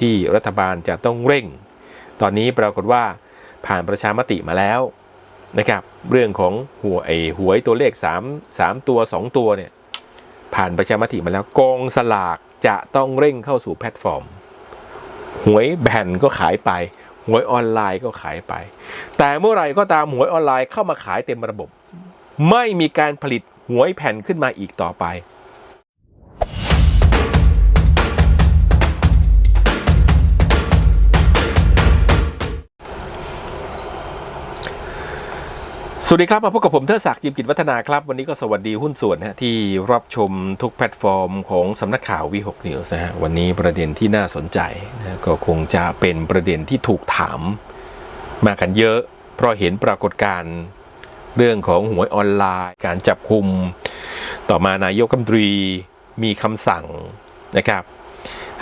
ที่รัฐบาลจะต้องเร่ง ตอนนี้ปรากฏว่าผ่านประชามติมาแล้วนะครับ เรื่องของหัวไอหวยตัวเลข 3 3 ตัว 2 ตัวเนี่ยผ่านประชามติมาแล้วกองสลากจะต้องเร่งเข้าสู่แพลตฟอร์ม หวยแผ่นก็ขายไป หวยออนไลน์ก็ขายไป แต่เมื่อไหร่ก็ตามหวยออนไลน์เข้ามาขายเต็มระบบ ไม่มีการผลิตหวยแผ่นขึ้นมาอีกต่อไป สวัสดีครับ มาพบกับผมเทิดศักดิ์จิมกิจวัฒนาครับ วันนี้ก็สวัสดีหุ้นส่วนนะฮะที่รับชมทุกแพลตฟอร์มของสำนักข่าววีหกนิวส์นะฮะวันนี้ประเด็นที่น่าสนใจนะก็คงจะเป็นประเด็นที่ถูกถามมากันเยอะ เพราะเห็นปรากฏการณ์เรื่องของหวยออนไลน์ การจับคุม ต่อมานายกรัฐมนตรีมีคำสั่งนะครับ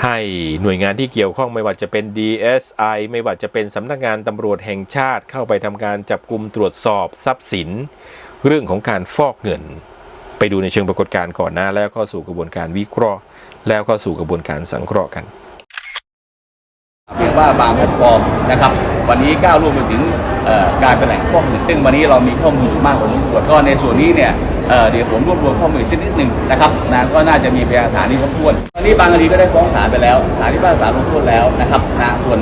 ให้หน่วยงานที่เกี่ยวข้องไม่ว่าจะเป็น DSI ไม่ว่าจะเป็นสำนักงานตำรวจแห่งชาติเข้าไปทำการจับกลุ่มตรวจสอบทรัพย์สิน เรื่องของการฟอกเงิน ไปดูในเชิงปรากฏการณ์ก่อนหน้าแล้วก็สู่กระบวนการวิเคราะห์ แล้วก็สู่กระบวนการสังเคราะห์กันเรียกว่าบางแพลตฟอร์มนะครับวันนี้ก้าวล่วงไปถึงการเป็นแหล่งข้อมูลซึ่งวันนี้เรามีข้อมูลมากกว่านี้ก็ในส่วนนี้เนี่ย เเดี๋ยวผมรวบรวมข้อมูลสักนิดหนึ่งนะครับนะก็น่าจะมีพยานหลักฐานที่ครบถ้วนวันนี้บางคดีก็ได้ฟ้องศาลไปแล้วศาลที่พิพากษาลงโทษแล้วนะครับนะส่วน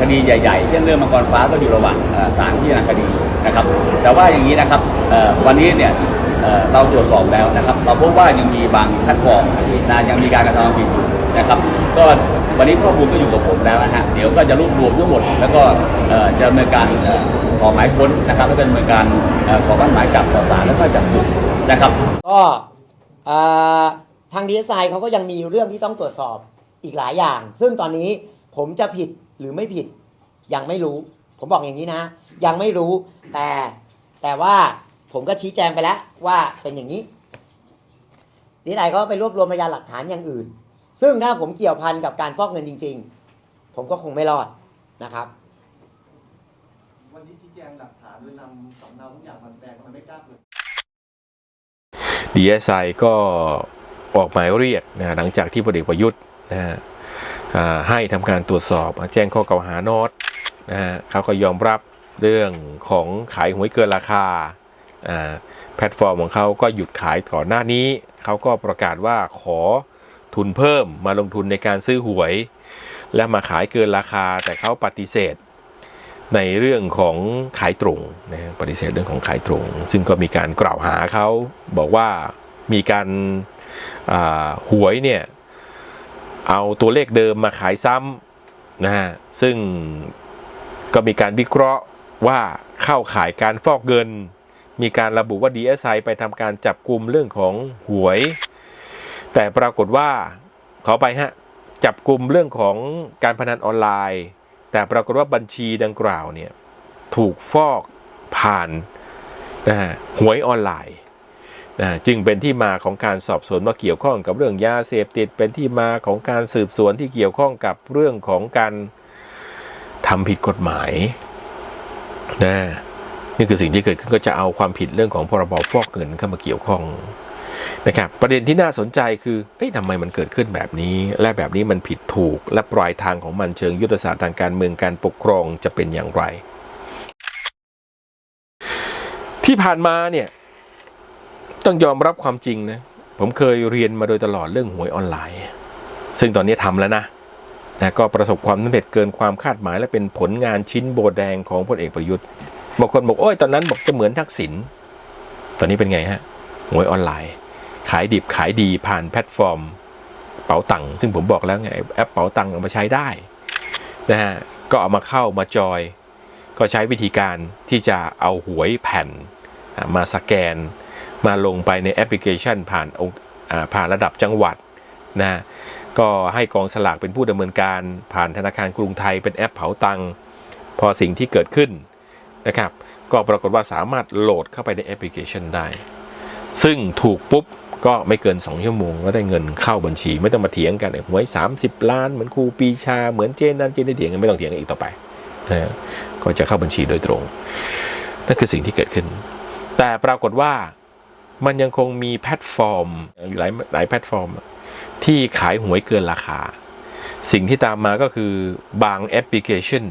คดีใหญ่ๆ เช่นเรื่องมังกรฟ้าก็อยู่ระหว่างศาลพิจารณาคดีนะครับ แต่ว่าอย่างนี้นะครับวันนี้เนี่ยเเราตรวจสอบแล้วนะครับ เราพบว่ายังมีบางแพลตอร์มนะยังมีการกระทำผิดอยู่นะครับ ก็วันนี้ข้อมูลก็อยู่กับผมแล้วนะฮะเดี๋ยวก็จะรวบรวมทั้งหมด แล้วก็จะดำเนินการขอหมายค้นนะครับ แล้วก็ดำเนินการขอบ้านหมายจับต่อศาลแล้วก็จับกุม นะครับ ก็เอ่อทางดีเอสไอเขาก็ยังมีเรื่องที่ต้องตรวจสอบอีกหลายอย่าง ซึ่งตอนนี้ผมจะผิดหรือไม่ผิดยังไม่รู้ ผมบอกอย่างนี้นะ ยังไม่รู้แต่แต่ว่าผมก็ชี้แจงไปแล้วว่าเป็นอย่างนี้ดีเอสไอเขาก็ไปรวบรวมพยานหลักฐานอย่างอื่น ซึ่งถ้าผมเกี่ยวพันกับการฟอกเงินจริง ๆ ผมก็คงไม่รอดนะครับวันนี้ชี้แจงหลักฐานโดยนำสำเนาทุกอย่างมาแสดงมันไม่กล้าเปิด DSI ก็ออกหมายเรียกนะหลังจากที่พลเอกประยุทธ์นะฮะให้ทำการตรวจสอบแจ้งข้อกล่าวหานอตนะฮะเขาก็ยอมรับเรื่องของขายหวยเกินราคาอ่าแพลตฟอร์มของเขาก็หยุดขายก่อนหน้านี้ เขาก็ประกาศว่าขอทุนเพิ่มมาลงทุนในการซื้อหวย และมาขายเกินราคาแต่เขาปฏิเสธ ในเรื่องของขายตรงนะปฏิเสธเรื่องของขายตรง ซึ่งก็มีการกล่าวหาเขาบอกว่ามีการาหวยเนี่ยเอาตัวเลขเดิมมาขายซ้ำนะฮะซึ่งก็มีการวิเคราะห์ว่าเข้าขายการฟอกเงิน มีการระบุว่า DSI ไปทำการจับกลุ่มเรื่องของหวย แต่ปรากฏว่าขอไปฮะจับกลุ่มเรื่องของการพนันออนไลน์ แต่ปรากฏว่าบัญชีดังกล่าวเนี่ยถูกฟอกผ่านนะฮะหวยออนไลน์นะจึงเป็นที่มาของการสอบสวนว่าเกี่ยวข้องกับเรื่องยาเสพติด เป็นที่มาของการสืบสวนที่เกี่ยวข้องกับเรื่องของการทำผิดกฎหมายนะนี่คือสิ่งที่เกิดขึ้นก็จะเอาความผิดเรื่องของพรบฟอกเงินเข้ามาเกี่ยวข้อง นะครับประเด็นที่น่าสนใจคือเอ๊ะทำไมมันเกิดขึ้นแบบนี้ และแบบนี้มันผิดถูก และปลายทางของมันเชิงยุทธศาสตร์ทางการเมืองการปกครองจะเป็นอย่างไร ที่ผ่านมาเนี่ยต้องยอมรับความจริงนะผมเคยเรียนมาโดยตลอดเรื่องหวยออนไลน์ ซึ่งตอนนี้ทำแล้วนะนะก็ประสบความสำเร็จเกินความคาดหมาย และเป็นผลงานชิ้นโบแดงของพลเอกประยุทธ์บางคนบอกโอ้ยตอนนั้นบอกจะเหมือนทักษิณตอนนี้เป็นไงฮะหวยออนไลน์ ขายดิบขายดีผ่านแพลตฟอร์ม เป๋าตังค์ซึ่งผมบอกแล้วไงแอปเป๋าตังค์เอามาใช้ได้นะฮะก็เอามาเข้ามาจอย ก็ใช้วิธีการที่จะเอาหวยแผ่นมาสแกน มาลงไปในแอปพลิเคชันผ่านองค์ผ่านระดับจังหวัดนะก็ให้กองสลากเป็นผู้ดำเนินการ ผ่านธนาคารกรุงไทยเป็นแอปเผาตังค์พอสิ่งที่เกิดขึ้นนะครับ ก็ปรากฏว่าสามารถโหลดเข้าไปในแอปพลิเคชันได้ ซึ่งถูกปุ๊บ ก็ไม่เกิน 2 ชั่วโมงก็ได้เงินเข้าบัญชี ไม่ต้องมาเถียงกันหวย30 ล้านเหมือนครูปีชาเหมือนเจนนั้นเจนได้เถียงกันไม่ต้องเถียงกันอีกต่อไปนะฮะก็จะเข้าบัญชีโดยตรงนั่นคือสิ่งที่เกิดขึ้น แต่ปรากฏว่ามันยังคงมีแพลตฟอร์มหลายหลายแพลตฟอร์ม ที่ขายหวยเกินราคา สิ่งที่ตามมาก็คือบางแอปพลิเคชัน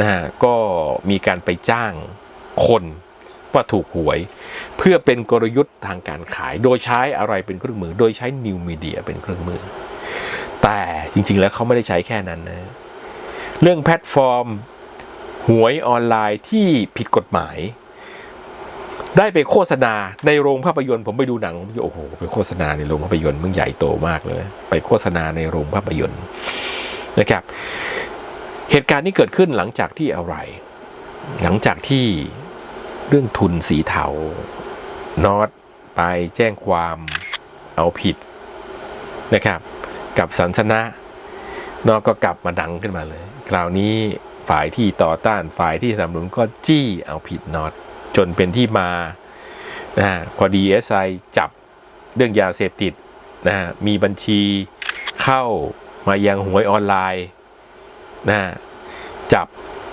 นะฮะก็มีการไปจ้างคน ว่าถูกหวย เพื่อเป็นกลยุทธ์ทางการขาย โดยใช้อะไรเป็นเครื่องมือ โดยใช้นิวมีเดียเป็นเครื่องมือ แต่จริงๆแล้วเขาไม่ได้ใช้แค่นั้นนะ เรื่องแพลตฟอร์มหวยออนไลน์ที่ผิดกฎหมาย ได้ไปโฆษณาในโรงภาพยนตร์ผมไปดูหนังผมโอ้โหไปโฆษณาในโรงภาพยนตร์มึงใหญ่โตมากเลย ไปโฆษณาในโรงภาพยนตร์นะครับ เหตุการณ์นี้เกิดขึ้นหลังจากที่อะไร หลังจากที่ เรื่องทุนสีเทานอตไปแจ้งความเอาผิดนะครับ กับสันสนะนอกก็กลับมาดังขึ้นมาเลย คราวนี้ฝ่ายที่ต่อต้านฝ่ายที่สนับสนุนก็จี้เอาผิดน็อตจนเป็นที่มานะฮะพอดีเอสไอจับเรื่องยาเสพติดนะฮะมีบัญชีเข้ามายังหวยออนไลน์นะ จับ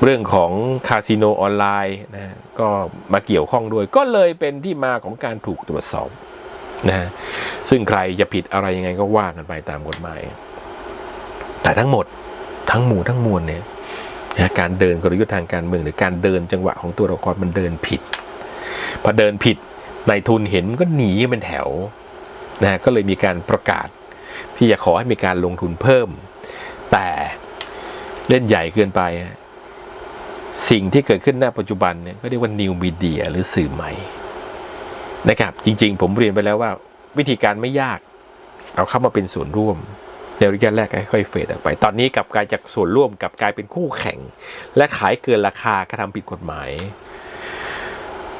เรื่องของคาสิโนออนไลน์นะฮะก็มาเกี่ยวข้องด้วยก็เลยเป็นที่มาของการถูกตรวจสอบนะฮะซึ่งใครจะผิดอะไรยังไงก็ว่ากันไปตามกฎหมาย แต่ทั้งหมดทั้งหมู่ทั้งมวลเนี่ยนะการเดินกลยุทธ์ทางการเมืองหรือการเดินจังหวะของตัวละครมันเดินผิดพอเดินผิดนายทุนเห็นมันก็หนีเป็นแถวนะก็เลยมีการประกาศที่จะขอให้มีการลงทุนเพิ่ม แต่ เล่นใหญ่เกินไป สิ่งที่เกิดขึ้นณปัจจุบันเนี่ยก็เรียกว่านิวมีเดียหรือสื่อใหม่นะครับ จริง ๆ ผมเรียนไปแล้วว่า วิธีการไม่ยาก เอาเข้ามาเป็นส่วนร่วมในระยะแรกค่อยๆเฟดออกไป ตอนนี้กลับกลายจากส่วนร่วมกลับกลายเป็นคู่แข่ง และขายเกินราคากระทำผิดกฎหมาย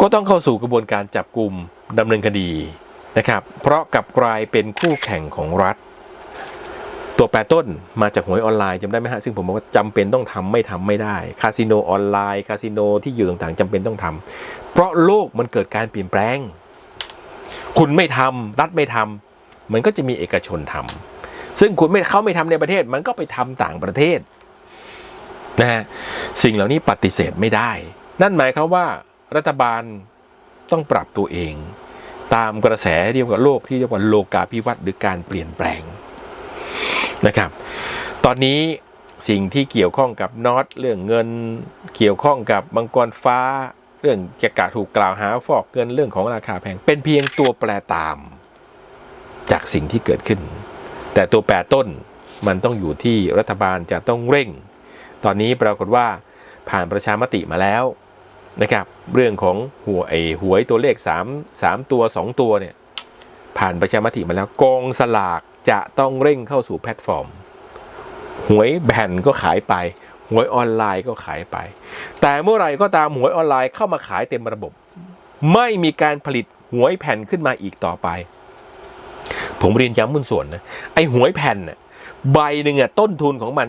ก็ต้องเข้าสู่กระบวนการจับกลุ่มดำเนินคดีนะครับ เพราะกลับกลายเป็นคู่แข่งของรัฐ ตัวแปรต้นมาจากหวยออนไลน์จำได้ไหมฮะซึ่งผมบอกว่าจำเป็นต้องทำไม่ทำไม่ได้คาสิโนออนไลน์คาสิโนที่อยู่ต่างๆจำเป็นต้องทำเพราะโลกมันเกิดการเปลี่ยนแปลง คุณไม่ทำรัฐไม่ทำมันก็จะมีเอกชนทำซึ่งคุณไม่เขาไม่ทำในประเทศ มันก็ไปทำต่างประเทศนะฮะสิ่งเหล่านี้ปฏิเสธไม่ได้ นั่นหมายความว่ารัฐบาลต้องปรับตัวเอง ตามกระแสเรียกว่าโลกที่เรียกว่าโลกาภิวัตน์หรือการเปลี่ยนแปลง นะครับ ตอนนี้สิ่งที่เกี่ยวข้องกับน็อตเรื่องเงิน เกี่ยวข้องกับมังกรฟ้า เรื่องจะกะถูกกล่าวหาฟอกเงินเรื่องของราคาแพง เป็นเพียงตัวแปรตาม จากสิ่งที่เกิดขึ้น แต่ตัวแปรต้นมันต้องอยู่ที่รัฐบาลจะต้องเร่ง ตอนนี้ปรากฏว่าผ่านประชามติมาแล้วนะครับ เรื่องของหัวไอหวยตัวเลข 3 3 ตัว 2 ตัวเนี่ย ผ่านประชามติมาแล้วกองสลากจะต้องเร่งเข้าสู่แพลตฟอร์ม หวยแผ่นก็ขายไป หวยออนไลน์ก็ขายไป แต่เมื่อไหร่ก็ตามหวยออนไลน์เข้ามาขายเต็มระบบ ไม่มีการผลิตหวยแผ่นขึ้นมาอีกต่อไป ผมเรียนย้ำมุนส่วนนะไอ้หวยแผ่นน่ะใบหนึ่งอะต้นทุนของมัน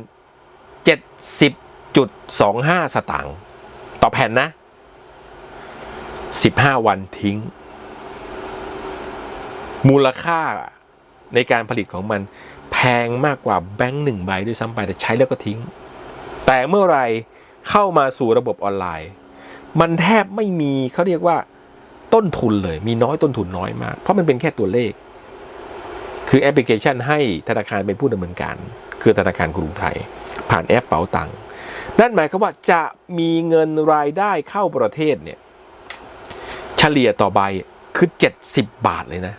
เจ็ดสิบจุดสองห้าสตางค์ต่อแผ่นนะสิบห้าวันทิ้ง มูลค่าในการผลิตของมันแพงมากกว่าแบงค์หนึ่งใบด้วยซ้ำไปแต่ใช้แล้วก็ทิ้ง แต่เมื่อไรเข้ามาสู่ระบบออนไลน์ มันแทบไม่มีเขาเรียกว่าต้นทุนเลย มีน้อยต้นทุนน้อยมาก เพราะมันเป็นแค่ตัวเลข คือแอปพลิเคชันให้ธนาคารเป็นผู้ดำเนินการ คือธนาคารกรุงไทย ผ่านแอปเป๋าตังค์นั่นหมายความว่าจะมีเงินรายได้เข้าประเทศเนี่ยเฉลี่ยต่อใบคือ 70 บาทเลยนะ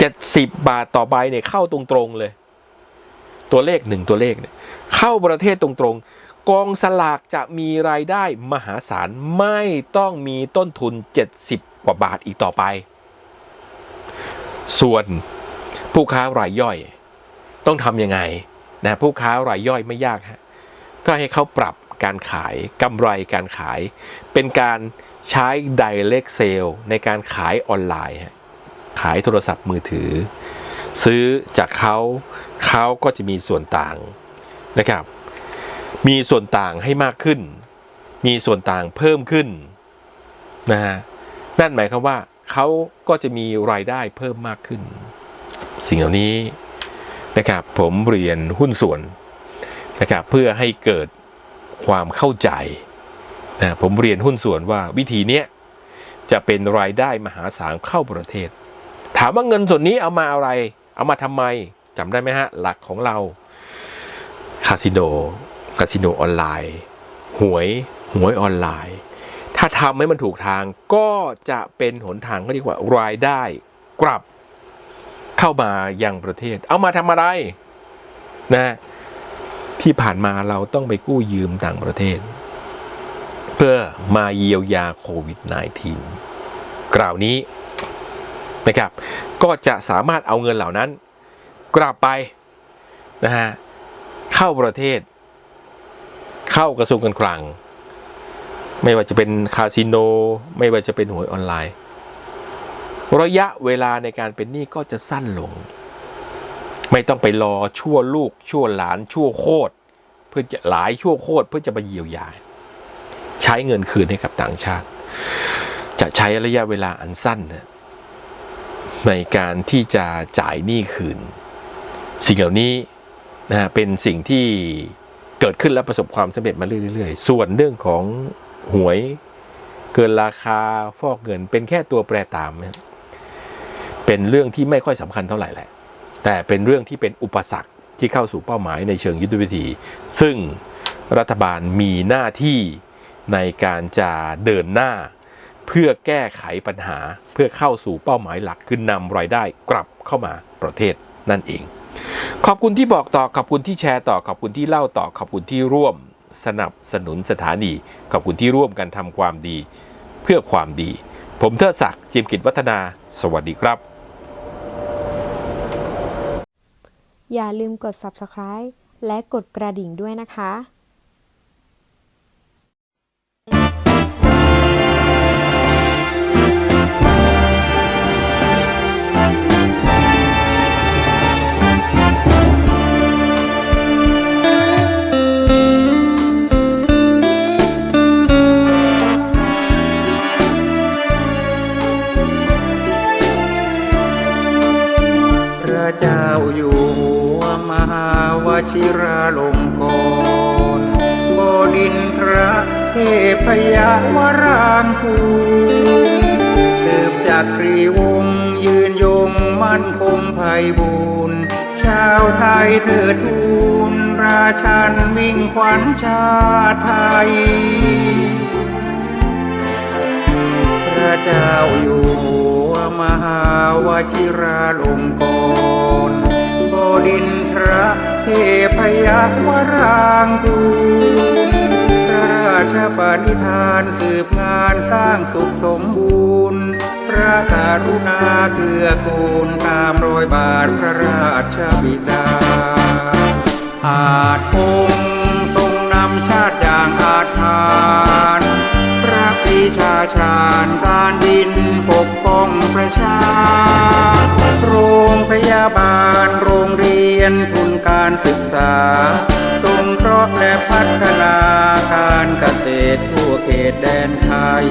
70 บาทต่อใบเนี่ยเข้าตรงๆเลย ตัวเลขหนึ่งตัวเลขเนี่ยเข้าประเทศตรงๆ กองสลากจะมีรายได้มหาศาลไม่ต้องมีต้นทุน 70 กว่าบาทอีกต่อไป ส่วนผู้ค้ารายย่อย ต้องทำยังไงนะผู้ค้ารายย่อยไม่ยากฮะก็ให้เขาปรับการขายกำไรการขาย เป็นการใช้ direct sale ในการขายออนไลน์ฮะ ขายโทรศัพท์มือถือ ซื้อจากเขาเขาก็จะมีส่วนต่างนะครับ มีส่วนต่างให้มากขึ้น มีส่วนต่างเพิ่มขึ้นนะฮะนั่นหมายความว่าเขาก็จะมีรายได้เพิ่มมากขึ้น สิ่งเหล่านี้นะครับผมเรียนหุ้นส่วนนะครับเพื่อให้เกิดความเข้าใจนะผมเรียนหุ้นส่วนว่าวิธีเนี้ยจะเป็นรายได้มหาศาลเข้าประเทศ ถามว่าเงินส่วนนี้เอามาอะไร เอามาทำไมจำได้ไหมฮะ หลักของเรา คาสิโน คาสิโนออนไลน์ หวย หวยออนไลน์ ถ้าทำให้มันถูกทางก็จะเป็นหนทางก็เรีกว่ารายได้กลับเข้ามายังประเทศ เอามาทำอะไรนะที่ผ่านมาเราต้องไปกู้ยืมต่างประเทศ เพื่อมาเยียวยาโควิด -19 กล่าวนี้ นะครับ ก็จะสามารถเอาเงินเหล่านั้น กลับไปนะฮะเข้าประเทศ เข้ากระทรวงการคลัง ไม่ว่าจะเป็นคาสิโน ไม่ว่าจะเป็นหวยออนไลน์ ระยะเวลาในการเป็นหนี้ก็จะสั้นลง ไม่ต้องไปรอชั่วลูก ชั่วหลาน ชั่วโคตรเพื่อจะหลายชั่วโคตรเพื่อจะมาเยียวยา ใช้เงินคืนให้กับต่างชาติ จะใช้ระยะเวลาอันสั้นนะ ในการที่จะจ่ายหนี้คืน สิ่งเหล่านี้นะเป็นสิ่งที่เกิดขึ้นและประสบความสำเร็จมาเรื่อยๆ ส่วนเรื่องของหวยเกินราคาฟอกเงิน เป็นแค่ตัวแปรตามนะเป็นเรื่องที่ไม่ค่อยสำคัญเท่าไหร่แหละ แต่เป็นเรื่องที่เป็นอุปสรรคที่เข้าสู่เป้าหมายในเชิงยุทธวิธี ซึ่งรัฐบาลมีหน้าที่ในการจะเดินหน้า เพื่อแก้ไขปัญหาเพื่อเข้าสู่เป้าหมายหลักคือนำรายได้กลับเข้ามาประเทศนั่นเอง ขอบคุณที่บอกต่อขอบคุณที่แชร์ต่อขอบคุณที่เล่าต่อขอบคุณที่ร่วม สนับสนุนสถานี ขอบคุณที่ร่วมกันทำความดี เพื่อความดี ผมเทิดศักดิ์จิมกิจวัฒนา สวัสดีครับ อย่าลืมกด subscribe และกดกระดิ่งด้วยนะคะ มั่นคงไพบูรณ์ชาวไทยเถิดทูลราชันมิ่งขวัญชาติไทย พระเจ้าอยู่หัวมหาวชิราลงกรณ์บดินทรเทพยักวรางกูล ชปณิธานสืบงานสร้างสุขสมบูรณ์ พระกรุณาเกื้อกูลตามรอยบาทพระราชบิดา อาจพงษ์ทรงนำชาติอย่างอาจทานพระปีชาชาญการดินปกป้องประชา โรงพยาบาลโรงเรียนทุน การศึกษา สงเคราะห์และพัฒนาการเกษตรทั่วเขตแดนไทย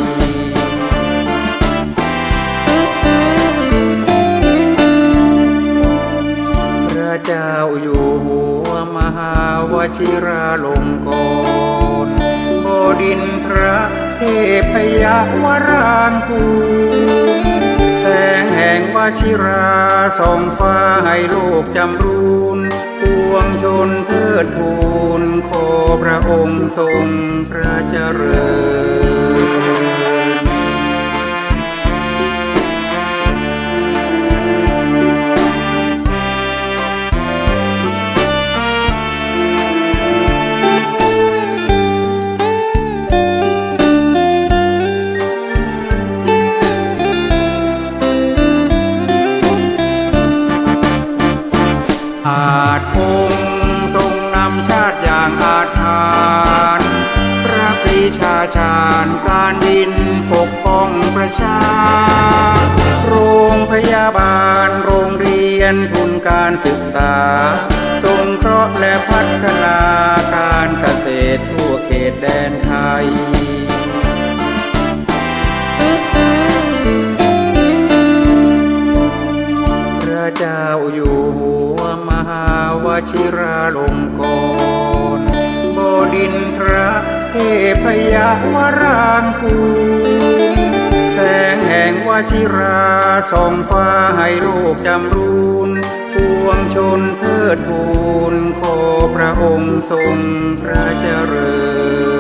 พระเจ้าอยู่หัวมหาวชิราลงกรณ์บดินทรเทพยวรางกูแสงแห่งวชิราส่องฟ้าให้โลกจำรูน วงชนเทิดทูนขอพระองค์ทรงพระเจริญ บาลโรงเรียนทุนการศึกษาสงเคราะห์และพัฒนาการเกษตรทั่วเขตแดนไทยพระเจ้าอยู่หัวมหาวชิราลงกรณ์บดินทรเทพยวรางกูล งแห่งวชิราส่องฟ้าให้โลกจำรูนปววงชนเทิดทูนขอพระองค์ทรงพระเจริญ